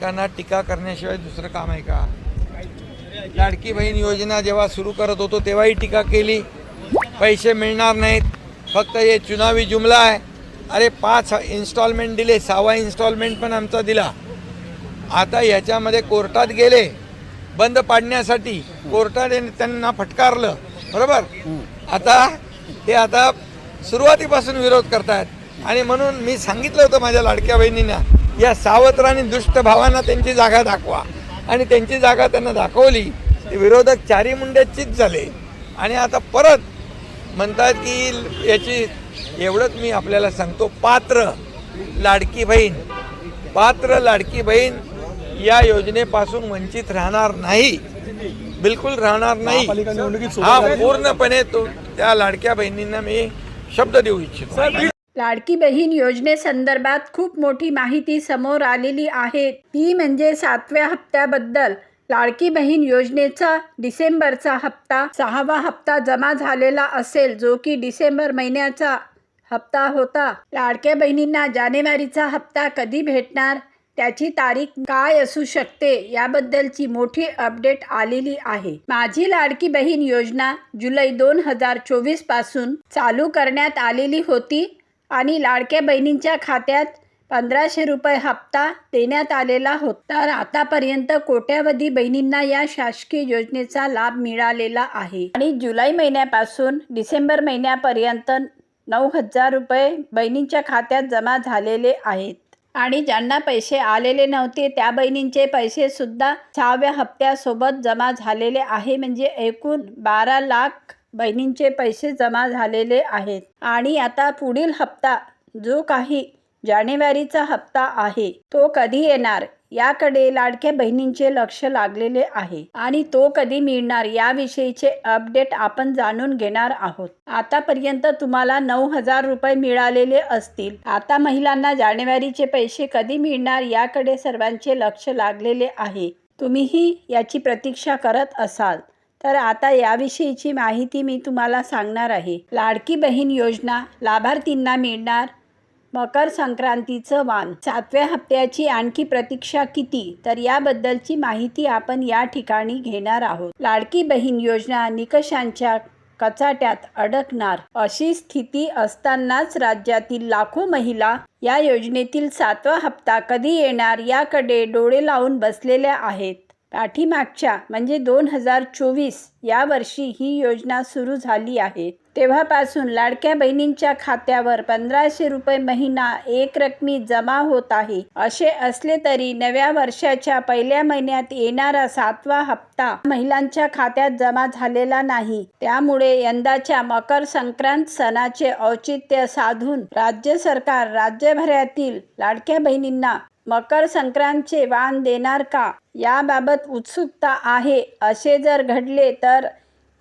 एकमेकांना टीका करण्याशिवाय दुसरं काम आहे का? लाडकी बहीण योजना जेव्हा सुरू करत होतो तेव्हाही टीका केली. पैसे मिळणार नाहीत. फक्त हे चुनावी जुमला आहे. अरे पाच इन्स्टॉलमेंट दिले सहावा इन्स्टॉलमेंट पण आमचा दिला. आता ह्याच्यामध्ये कोर्टात गेले. बंद पाडण्यासाठी कोर्टाने त्यांना फटकारलं. बरोबर? आता ते आता सुरुवातीपासून विरोध करतायत. आणि म्हणून मी सांगितलं होतं माझ्या लाडक्या बहिणींना या सावत्र आणि दुष्ट भावांना त्यांची जागा दाखवा. आणि त्यांची जागा त्यांना दाखवली. ते विरोधक चारी मुंड्याचीच झाले. आणि आता परत म्हणतात की याची एवढंच मी आपल्याला सांगतो. पात्र लाडकी बहीण पात्र लाडकी बहीण या योजनेपासून वंचित राहणार नाही. बिलकुल राहणार नाही. हा. पूर्णपणे तो त्या लाडक्या बहिणींना मी शब्द देऊ इच्छितो. लाडकी बहीण योजनेसंदर्भात खूप मोठी माहिती समोर आलेली आहे. ती म्हणजे सातव्या हप्त्याबद्दल लाडकी बहीण योजनेचा डिसेंबरचा हप्ता सहावा हप्ता जमा झालेला असेल जो की डिसेंबर महिन्याचा हप्ता होता. लाडक्या बहिणींना जानेवारीचा हप्ता कधी भेटणार? त्याची तारीख काय असू शकते? याबद्दलची मोठी अपडेट आलेली आहे. माझी लाडकी बहीण योजना जुलै दोन हजार चोवीसपासून चालू करण्यात आलेली होती. आणि लाडक्या बहिणींच्या खात्यात पंधराशे रुपये हप्ता देण्यात आलेला होता. तर आतापर्यंत कोट्यावधी बहिणींना या शासकीय योजनेचा लाभ मिळालेला आहे. आणि जुलै महिन्यापासून डिसेंबर महिन्यापर्यंत नऊ हजार रुपये बहिणींच्या खात्यात जमा झालेले आहेत. आणि ज्यांना पैसे आलेले नव्हते त्या बहिणींचे पैसे सुद्धा सहाव्या हप्त्यासोबत जमा झालेले आहे. म्हणजे एकूण बारा लाख बहिणींचे पैसे जमा झालेले आहेत. आणि आता पुढील हप्ता जो काही जानेवारीचा हप्ता आहे तो कधी येणार? याकडे लाडक्या बहिणींचे लक्ष लागलेले आहे. आणि तो कधी मिळणार? याविषयीचे अपडेट आपण जाणून घेणार आहोत. आतापर्यंत तुम्हाला नऊ हजार रुपये मिळालेले असतील. आता महिलांना जानेवारीचे पैसे कधी मिळणार? याकडे सर्वांचे लक्ष लागलेले आहे. तुम्हीही याची प्रतीक्षा करत असाल. तर आता याविषयीची माहिती मी तुम्हाला सांगणार आहे. लाडकी बहीण योजना लाभार्थींना मिळणार मकर संक्रांतीचं वाण सातव्या हप्त्याची आणखी प्रतीक्षा किती? तर याबद्दलची माहिती आपण या ठिकाणी घेणार आहोत. लाडकी बहीण योजना निकषांच्या कचाट्यात अडकणार. अशी स्थिती असतानाच राज्यातील लाखो महिला या योजनेतील सातवा हप्ता कधी येणार याकडे डोळे लावून बसलेल्या आहेत. पाठीमागच्या म्हणजे दोन हजार चोवीस या वर्षी ही योजना सुरू झाली आहे. तेव्हापासून लाडक्या बहिणींच्या खात्यावर पंधराशे रुपये महिना एक रकमी जमा होत आहे. असे असले तरी नव्या वर्षाच्या पहिल्या महिन्यात येणारा सातवा हप्ता महिलांच्या खात्यात जमा झालेला नाही. त्यामुळे यंदाच्या मकर संक्रांत सणाचे औचित्य साधून राज्य सरकार राज्यभरातील लाडक्या बहिणींना मकर संक्रांतचे वाण देणार का? याबाबत उत्सुकता आहे. असे जर घडले तर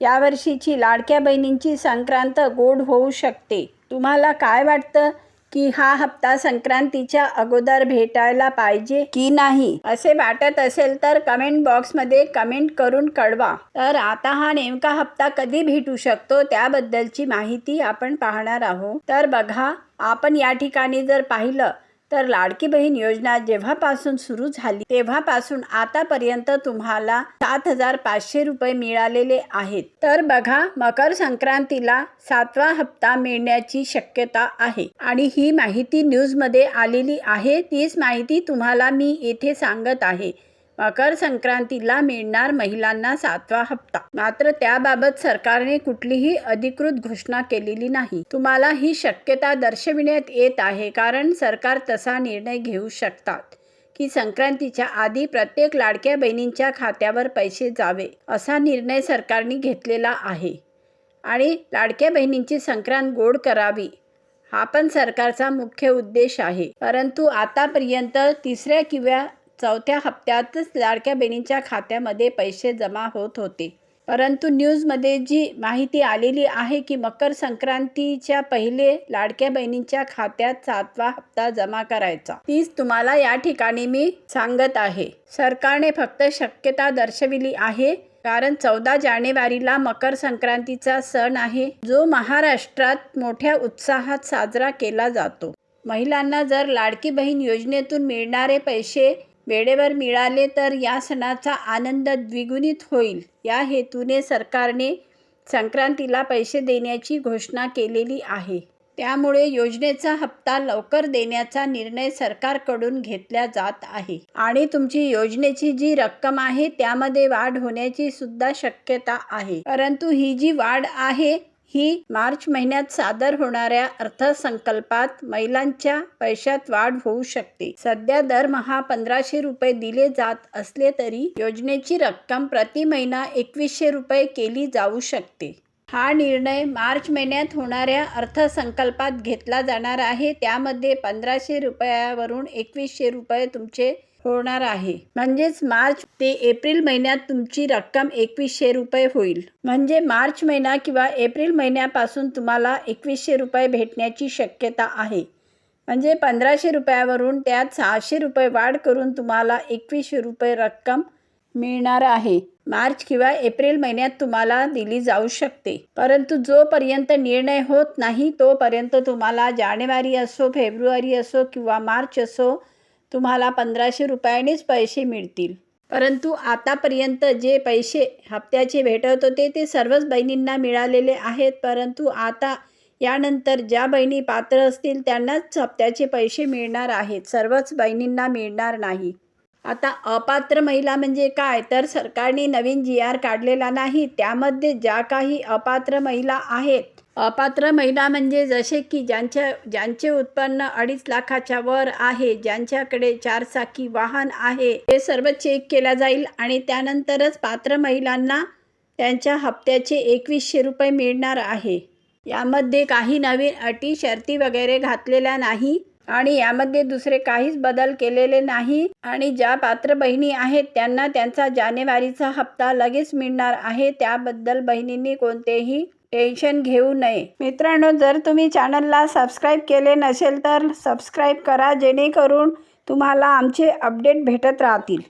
यावर्षीची लाडक्या बहिणींची संक्रांत गोड होऊ शकते. तुम्हाला काय वाटतं की हा हप्ता संक्रांतीच्या अगोदर भेटायला पाहिजे की नाही? असे वाटत असेल तर कमेंट बॉक्समध्ये कमेंट करून कळवा. तर आता हा नेमका हप्ता कधी भेटू शकतो त्याबद्दलची माहिती आपण पाहणार आहोत. तर बघा आपण या ठिकाणी जर पाहिलं तर लाडकी बहीण योजना जेव्हापासून सुरू झाली तेव्हापासून आतापर्यंत तुम्हाला सात हजार पाचशे रुपये मिळालेले आहेत. तर बघा मकर संक्रांतीला सातवा हप्ता मिळण्याची शक्यता आहे. आणि ही माहिती न्यूजमध्ये आलेली आहे. तीच माहिती तुम्हाला मी येथे सांगत आहे. मकर संक्रांतीला मिळणार महिलांना सातवा हप्ता. मात्र त्याबाबत सरकारने कुठलीही अधिकृत घोषणा केलेली नाही. तुम्हाला ही शक्यता दर्शविण्यात येत आहे कारण सरकार तसा निर्णय घेऊ शकतात की संक्रांतीच्या आधी प्रत्येक लाडक्या बहिणींच्या खात्यावर पैसे जावे असा निर्णय सरकारने घेतलेला आहे. आणि लाडक्या बहिणींची संक्रांत गोड करावी हा पण सरकारचा मुख्य उद्देश आहे. परंतु आतापर्यंत तिसऱ्या किंवा चौथ्या हप्त्यातच लाडक्या बहिणींच्या खात्यामध्ये पैसे जमा होत होते. परंतु न्यूजमध्ये जी माहिती आलेली आहे की मकर संक्रांतीच्या पहिले लाडक्या बहिणींच्या खात्यात सातवा हप्ता जमा करायचा. तीच तुम्हाला या ठिकाणी मी सांगत आहे. सरकारने फक्त शक्यता दर्शविली आहे. कारण चौदा जानेवारीला मकर संक्रांतीचा सण आहे जो महाराष्ट्रात मोठ्या उत्साहात साजरा केला जातो. महिलांना जर लाडकी बहीण योजनेतून मिळणारे पैसे वेळेवर मिळाले तर या सणाचा आनंद द्विगुणित होईल. या हेतूने सरकारने संक्रांतीला पैसे देण्याची घोषणा केलेली आहे. त्यामुळे योजनेचा हप्ता लवकर देण्याचा निर्णय सरकारकडून घेतला जात आहे. आणि तुमची योजनेची जी रक्कम आहे त्यामध्ये वाढ होण्याची सुद्धा शक्यता आहे. परंतु ही जी वाढ आहे ही मार्च महिन्यात सादर होणाऱ्या अर्थसंकल्पात महिलांच्या पैशात वाढ होऊ शकते. सध्या दरमहा पंधराशे रुपये दिले जात असले तरी योजनेची रक्कम प्रति महिना एकवीसशे रुपये केली जाऊ शकते. हा निर्णय मार्च महिन्यात होणाऱ्या अर्थसंकल्पात घेतला जाणार आहे. त्यामध्ये पंधराशे रुपयावरून एकवीसशे रुपये तुमचे होणार आहे. म्हणजेच मार्च ते एप्रिल महिन्यात तुमची रक्कम एकवीसशे रुपये होईल. म्हणजे मार्च महिना किंवा एप्रिल महिन्यापासून तुम्हाला एकवीसशे रुपये भेटण्याची शक्यता आहे. म्हणजे पंधराशे रुपयावरून त्यात सहाशे रुपये वाढ करून तुम्हाला एकवीसशे रुपये रक्कम मिळणार आहे. मार्च किंवा एप्रिल महिन्यात तुम्हाला दिली जाऊ शकते. परंतु जोपर्यंत निर्णय होत नाही तोपर्यंत तुम्हाला जानेवारी असो फेब्रुवारी असो किंवा मार्च असो तुम्हाला पंधराशे रुपयानेच पैसे मिळतील. परंतु आतापर्यंत जे पैसे हप्त्याचे भेटत होते ते सर्वच बहिणींना मिळालेले आहेत. परंतु आता यानंतर ज्या बहिणी पात्र असतील त्यांनाच हप्त्याचे पैसे मिळणार आहेत. सर्वच बहिणींना मिळणार नाही. आता अपात्र महिला म्हणजे काय? तर सरकारने नवीन जी आर काढलेला नाही. त्यामध्ये ज्या काही अपात्र महिला आहेत अपात्र महिला म्हणजे जसे की ज्यांच्या ज्यांचे उत्पन्न अडीच लाखाच्या वर आहे ज्यांच्याकडे चारचाकी वाहन आहे हे सर्व चेक केला जाईल आणि त्यानंतरच पात्र महिलांना त्यांच्या हप्त्याचे एकवीसशे रुपये मिळणार आहे. यामध्ये काही नवीन अटी शर्ती वगैरे घातलेल्या नाही. आणि यामध्ये दुसरे काहीच बदल केलेले नाही. आणि ज्या पात्र बहिणी आहेत त्यांना त्यांचा जानेवारीचा हप्ता लगेच मिळणार आहे. त्याबद्दल बहिणींनी कोणतेही टेन्शन घेऊ नये. मित्रांनो जर तुम्ही चॅनलला सबस्क्राईब केले नसेल तर सबस्क्राईब करा जेणेकरून तुम्हाला आमचे अपडेट भेटत राहतील.